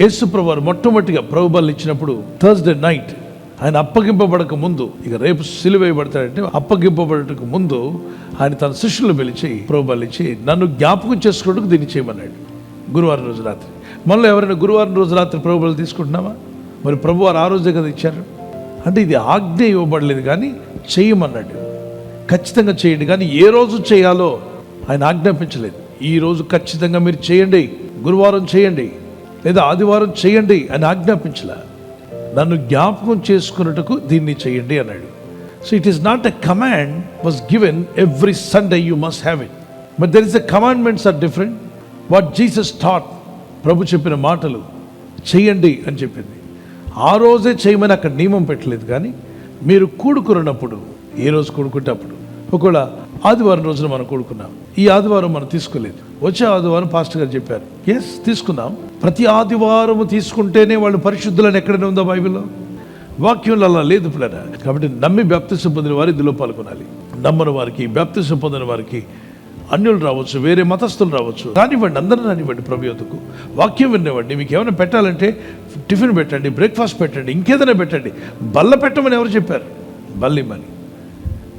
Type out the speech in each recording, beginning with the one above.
యేసుప్రభు వారు మొట్టమొదటిగా ప్రభుబలు ఇచ్చినప్పుడు థర్స్డే నైట్ ఆయన అప్పగింపబడక ముందు ఇక రేపు సిలువేయబడతాడంటే అప్పగింపబడటకు ముందు ఆయన తన శిష్యులు పిలిచి ప్రభుబలు ఇచ్చి నన్ను జ్ఞాపకం చేసుకోవడానికి దీన్ని చేయమన్నాడు గురువారం రోజు రాత్రి. మనలో ఎవరైనా గురువారం రోజు రాత్రి ప్రభుబలు తీసుకుంటున్నామా మరి ప్రభువారు ఆ రోజే కదా ఇచ్చారు? అంటే ఇది ఆజ్ఞ ఇవ్వబడలేదు కానీ చేయమన్నాడు. ఖచ్చితంగా చేయండి కానీ ఏ రోజు చేయాలో ఆయన ఆజ్ఞాపించలేదు. ఈ రోజు ఖచ్చితంగా మీరు చేయండి. గురువారం చేయండి. లేదా ఆదివారం చేయండి అని ఆజ్ఞాపించలే. నన్ను జ్ఞాపకం చేసుకున్నట్టుకు దీన్ని చేయండి అన్నాడు. So it is not a command was given every Sunday you must have it but there is a commandments are different what Jesus thought ప్రభు చెప్పిన మాటలు చేయండి అని చెప్పింది. ఆ రోజే చేయమని అక్కడ నియమం పెట్టలేదు కానీ మీరు కూడుకున్నప్పుడు ఏ రోజు కూడుకుంటే అప్పుడు. ఒకవేళ ఆదివారం రోజున మనం కూడుకున్నాం ఈ ఆదివారం మనం తీసుకోలేదు. వచ్చే ఆదివారం పాస్టర్ గారు చెప్పారు. ఎస్ తీసుకున్నాం. ప్రతి ఆదివారం తీసుకుంటేనే వాళ్ళు పరిశుద్ధులని ఎక్కడైనా ఉందా బైబిల్లో? వాక్యంలో అలా లేదు పిల్లరా. కాబట్టి నమ్మి బ్యాప్తిసం పొందిన వారు ఇందులో పాల్గొనాలి. నమ్మని వారికి బ్యాప్తిసం పొందిన వారికి అన్యులు రావచ్చు వేరే మతస్థులు రావచ్చు. రానివ్వండి అందరూ రానివ్వండి ప్రభు వాక్యం వినివ్వండి మీకు ఏమైనా పెట్టాలంటే టిఫిన్ పెట్టండి బ్రేక్ఫాస్ట్ పెట్టండి ఇంకేదైనా పెట్టండి. బల్ల పెట్టమని ఎవరు చెప్పారు? బల్లిమ్మని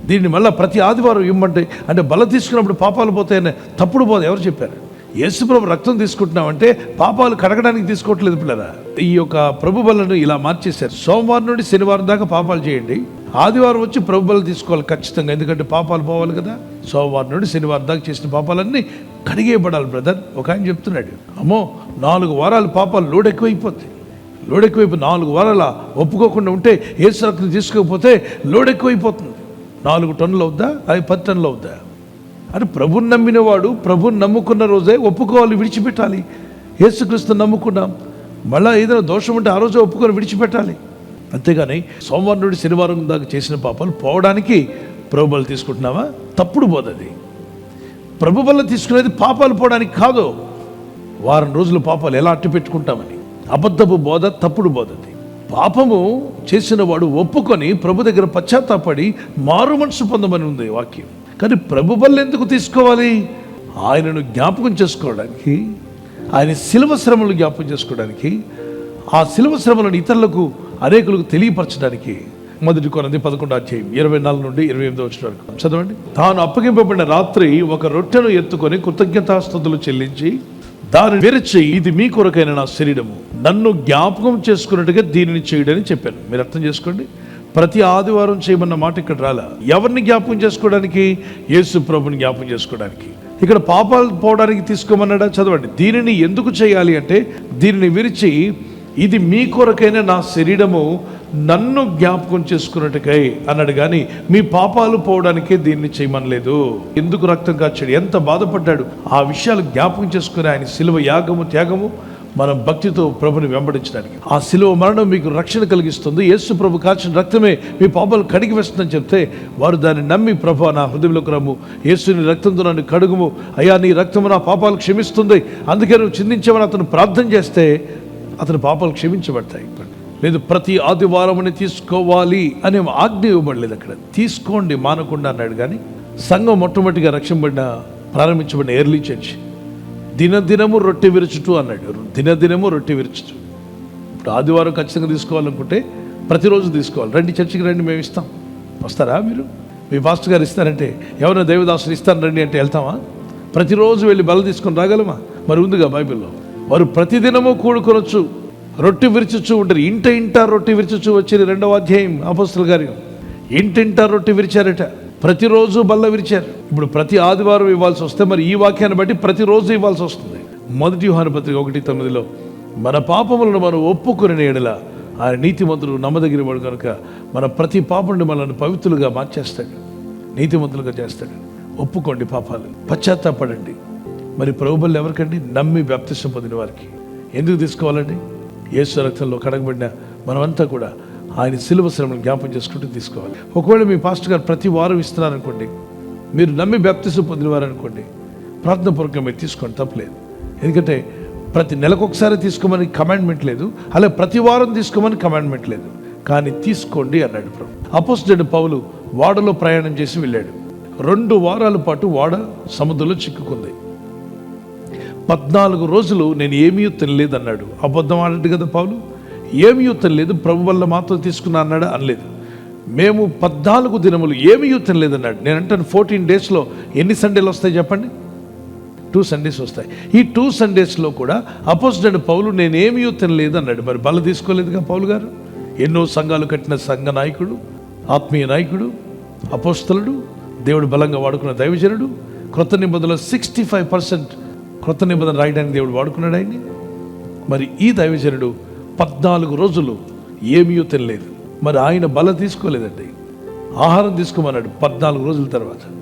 దీన్ని మళ్ళీ ప్రతి ఆదివారం ఇమ్మంటే అంటే బల తీసుకున్నప్పుడు పాపాలు పోతాయని తప్పుడు పోదు ఎవరు చెప్పారు? యేసుప్రభు రక్తం తీసుకుంటున్నామంటే పాపాలు కడగడానికి తీసుకోవట్లేదు పిల్లరా. ఈ యొక్క ప్రభు బలను ఇలా మార్చేశారు. సోమవారం నుండి శనివారం దాకా పాపాలు చేయండి. ఆదివారం వచ్చి ప్రభు బలు తీసుకోవాలి ఖచ్చితంగా ఎందుకంటే పాపాలు పోవాలి కదా. సోమవారం నుండి శనివారం దాకా చేసిన పాపాలన్నీ కడిగేయబడాలి బ్రదర్. ఒక ఆయన చెప్తున్నాడు అమ్మో నాలుగు వారాలు పాపాలు లోడ్ ఎక్కువైపోతాయి లోడ్ నాలుగు వారాల ఒప్పుకోకుండా ఉంటే ఏసు రక్తం తీసుకోకపోతే లోడ్ ఎక్కువైపోతుంది నాలుగు టన్నులు అవుద్దా? అవి పది టన్నులు అవుద్దా? అంటే ప్రభుని నమ్మినవాడు ప్రభుని నమ్ముకున్న రోజే ఒప్పుకోవాలి విడిచిపెట్టాలి. యేసుక్రీస్తు నమ్ముకున్నాం. మళ్ళీ ఏదైనా దోషం ఉంటే ఆ రోజే ఒప్పుకొని విడిచిపెట్టాలి. అంతేగాని సోమవారం నుండి శనివారం దాకా చేసిన పాపాలు పోవడానికి ప్రభుబలు తీసుకుంటున్నావా? తప్పుడు బోధది ప్రభుబల తీసుకునేది పాపాలు పోవడానికి కాదు. వారం రోజులు పాపాలు ఎలా అట్టు పెట్టుకుంటామని. అబద్ధపు బోధ తప్పుడు బోధది పాపము చేసిన వాడు ఒప్పుకొని ప్రభు దగ్గర పశ్చాత్తాపడి మారు మనసు పొందమని ఉంది వాక్యం. కానీ ప్రభు బల్ల ఎందుకు తీసుకోవాలి? ఆయనను జ్ఞాపకం చేసుకోవడానికి ఆయన శిలువ శ్రమలు జ్ఞాపకం చేసుకోవడానికి ఆ శిలువ శ్రమలను ఇతరులకు అనేకులకు తెలియపరచడానికి మొదటి కొనది పదకొండు అధ్యాయం ఇరవై నాలుగు నుండి ఇరవై ఎనిమిది వచ్చిన వరకు చదవండి. తాను అప్పగింపబడిన రాత్రి ఒక రొట్టెను ఎత్తుకొని కృతజ్ఞతాస్థుతులు చెల్లించి దాన్ని విరిచి ఇది మీ కొరకైన నా శరీరము. నన్ను జ్ఞాపకం చేసుకున్నట్టుగా దీనిని చేయడని చెప్పాను. మీరు అర్థం చేసుకోండి. ప్రతి ఆదివారం చేయమన్న మాట ఇక్కడ రాలా. ఎవరిని జ్ఞాపకం చేసుకోవడానికి? యేసు ప్రభుని జ్ఞాపకం చేసుకోవడానికి. ఇక్కడ పాపాలు పోవడానికి తీసుకోమన్నాడా? చదవండి. దీనిని ఎందుకు చేయాలి అంటే దీనిని విరిచి ఇది మీ కొరకైన నా శరీరము నన్ను జ్ఞాపకం చేసుకున్నట్టుకై అన్నాడు కానీ మీ పాపాలు పోవడానికే దీన్ని చేయమనలేదు. ఎందుకు రక్తం కాచాడు? ఎంత బాధపడ్డాడు? ఆ విషయాలు జ్ఞాపకం చేసుకుని ఆయన శిలువ యాగము త్యాగము మనం భక్తితో ప్రభుని వెంబడించడానికి. ఆ శిలువ మరణం మీకు రక్షణ కలిగిస్తుంది. యేసు ప్రభు కాచిన రక్తమే మీ పాపాలు కడిగి వేస్తుందని చెప్తే వారు దాన్ని నమ్మి ప్రభు నా హృదయంలోకి రమ్ము. యేసుని రక్తంతో నన్ను కడుగుము. అయ్యా నీ రక్తము నా పాపాలు క్షమిస్తుంది. అందుకే నువ్వు చిందించమని అతను ప్రార్థన చేస్తే అతని పాపాలు క్షమించబడతాయి. లేదు ప్రతి ఆదివారముని తీసుకోవాలి అనే ఆజ్ఞ ఇవ్వబడలేదు అక్కడ. తీసుకోండి మానకుండా అన్నాడు కానీ సంఘం మొట్టమొదటిగా రక్షింపబడిన ప్రారంభించబడిన ఎర్లీ చర్చ్ దినదినము రొట్టె విరుచుటు అన్నాడు. దినదినము రొట్టె విరుచుటు ఇప్పుడు ఆదివారం ఖచ్చితంగా తీసుకోవాలనుకుంటే ప్రతిరోజు తీసుకోవాలి. రండి చర్చికి రండి మేము ఇస్తాం. వస్తారా మీరు? మీ పాస్టర్ గారు ఇస్తారంటే ఎవరైనా దేవదాసులు ఇస్తాను రండి అంటే వెళ్తామా? ప్రతిరోజు వెళ్ళి బల తీసుకొని రాగలమా? మరి ఉందిగా బైబిల్లో. వారు ప్రతిదినము కూడుకొనొచ్చు. రొట్టె విరుచుచు ఉంటారు. ఇంట ఇంట రొట్టె విరుచుచు వచ్చేది రెండవ అధ్యాయం అపస్తుల గారి. ఇంటింట రొట్టె విరిచారట. ప్రతిరోజు బల్ల విరిచారు. ఇప్పుడు ప్రతి ఆదివారం ఇవ్వాల్సి వస్తే మరి ఈ వాక్యాన్ని బట్టి ప్రతిరోజు ఇవ్వాల్సి వస్తుంది. మొదటి యోహాను పత్రిక ఒకటి తొమ్మిదిలో మన పాపములను మనం ఒప్పుకుని ఎడల ఆయన నీతిమంతుడు నమ్మదగిన వాడు కనుక మన ప్రతి పాపండి మనల్ని పవిత్రులుగా మార్చేస్తాడు. నీతిమంతులుగా చేస్తాడు. ఒప్పుకోండి పాపాలు పశ్చాత్తాపడండి. మరి ప్రభుబలు ఎవరికండి? నమ్మి బ్యాప్తిష్టం పొందిన వారికి. ఎందుకు తీసుకోవాలండి? యేసు రక్తంలో కడగబడిన మనమంతా కూడా ఆయన సిలువ శ్రమను జ్ఞాపం చేసుకుంటూ తీసుకోవాలి. ఒకవేళ మీ పాస్టర్ గారు ప్రతి వారం ఇస్తున్నారనుకోండి మీరు నమ్మి బ్యాప్తిసం పొందినవారనుకోండి ప్రార్థనాపూర్వకంగా మీరు తీసుకోండి తప్పలేదు. ఎందుకంటే ప్రతి నెలకు ఒకసారి తీసుకోమని కమాండ్మెంట్ లేదు అలా ప్రతి వారం తీసుకోమని కమాండ్మెంట్ లేదు. కానీ తీసుకోండి అన్నాడు ప్రభు. అపోజిట్ పౌలు వాడలో ప్రయాణం చేసి వెళ్ళాడు. రెండు వారాల పాటు వాడ సముద్రంలో చిక్కుకుంది. పద్నాలుగు రోజులు నేను ఏమీ తినలేదు అన్నాడు అబద్ధం ఆడట్టు కదా పౌలు? ఏమీ తినలేదు ప్రభు వల్ల మాత్రం తీసుకున్నా అన్నాడు? అనలేదు. మేము పద్నాలుగు దినములు ఏమీ తినలేదు అన్నాడు నేను అంటాను ఫోర్టీన్ డేస్లో ఎన్ని సండేలు వస్తాయి చెప్పండి? టూ సండేస్ వస్తాయి. ఈ టూ సండేస్లో కూడా అపోజిట్ పౌలు నేనేమీ తినలేదు అన్నాడు మరి బల తీసుకోలేదుగా పౌలు గారు? ఎన్నో సంఘాలు కట్టిన సంఘ నాయకుడు ఆత్మీయ నాయకుడు అపోస్తలుడు దేవుడు బలంగా వాడుకున్న దైవజనుడు క్రొత్త నిబంధనలో సిక్స్టీ ఫైవ్ పర్సెంట్ క్రొత్త నిబంధన రాయడానికి దేవుడు వాడుకున్నాడు ఆయన్ని. మరి ఈ దైవజనుడు పద్నాలుగు రోజులు ఏమీ తినలేదు. మరి ఆయన బల తీసుకోలేదండి. ఆహారం తీసుకోమన్నాడు పద్నాలుగు రోజుల తర్వాత.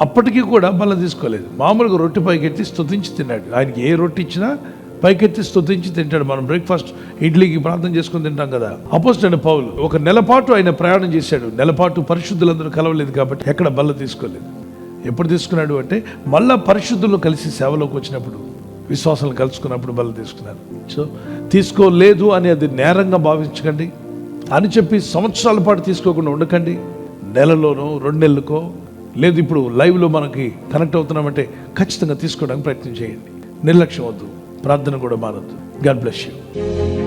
అప్పటికీ కూడా బల్ల తీసుకోలేదు. మామూలుగా రొట్టె పైకెత్తి స్తుతించి తిన్నాడు. ఆయనకి ఏ రొట్టె ఇచ్చినా పైకెత్తి స్తుతించి తింటాడు. మనం బ్రేక్ఫాస్ట్ ఇడ్లీకి ప్రార్థన చేసుకుని తింటాం కదా. అపోజిట్ పౌలు ఒక నెలపాటు ఆయన ప్రయాణం చేశాడు. నెలపాటు పరిశుద్ధులందరూ కలవలేదు కాబట్టి ఎక్కడ బల్ల తీసుకోలేదు. ఎప్పుడు తీసుకున్నాడు అంటే మళ్ళా పరిశుద్ధులు కలిసి సేవలోకి వచ్చినప్పుడు విశ్వాసాలు కలుసుకున్నప్పుడు మళ్ళీ తీసుకున్నారు సో తీసుకోలేదు అని అది నేరంగా భావించకండి. అని చెప్పి సంవత్సరాల పాటు తీసుకోకుండా ఉండకండి. నెలలోనో రెండు నెలలకో లేదు ఇప్పుడు లైవ్లో మనకి కనెక్ట్ అవుతున్నామంటే ఖచ్చితంగా తీసుకోవడానికి ప్రయత్నం చేయండి. నిర్లక్ష్యం వద్దు. ప్రార్థన కూడా మానద్దు. God bless you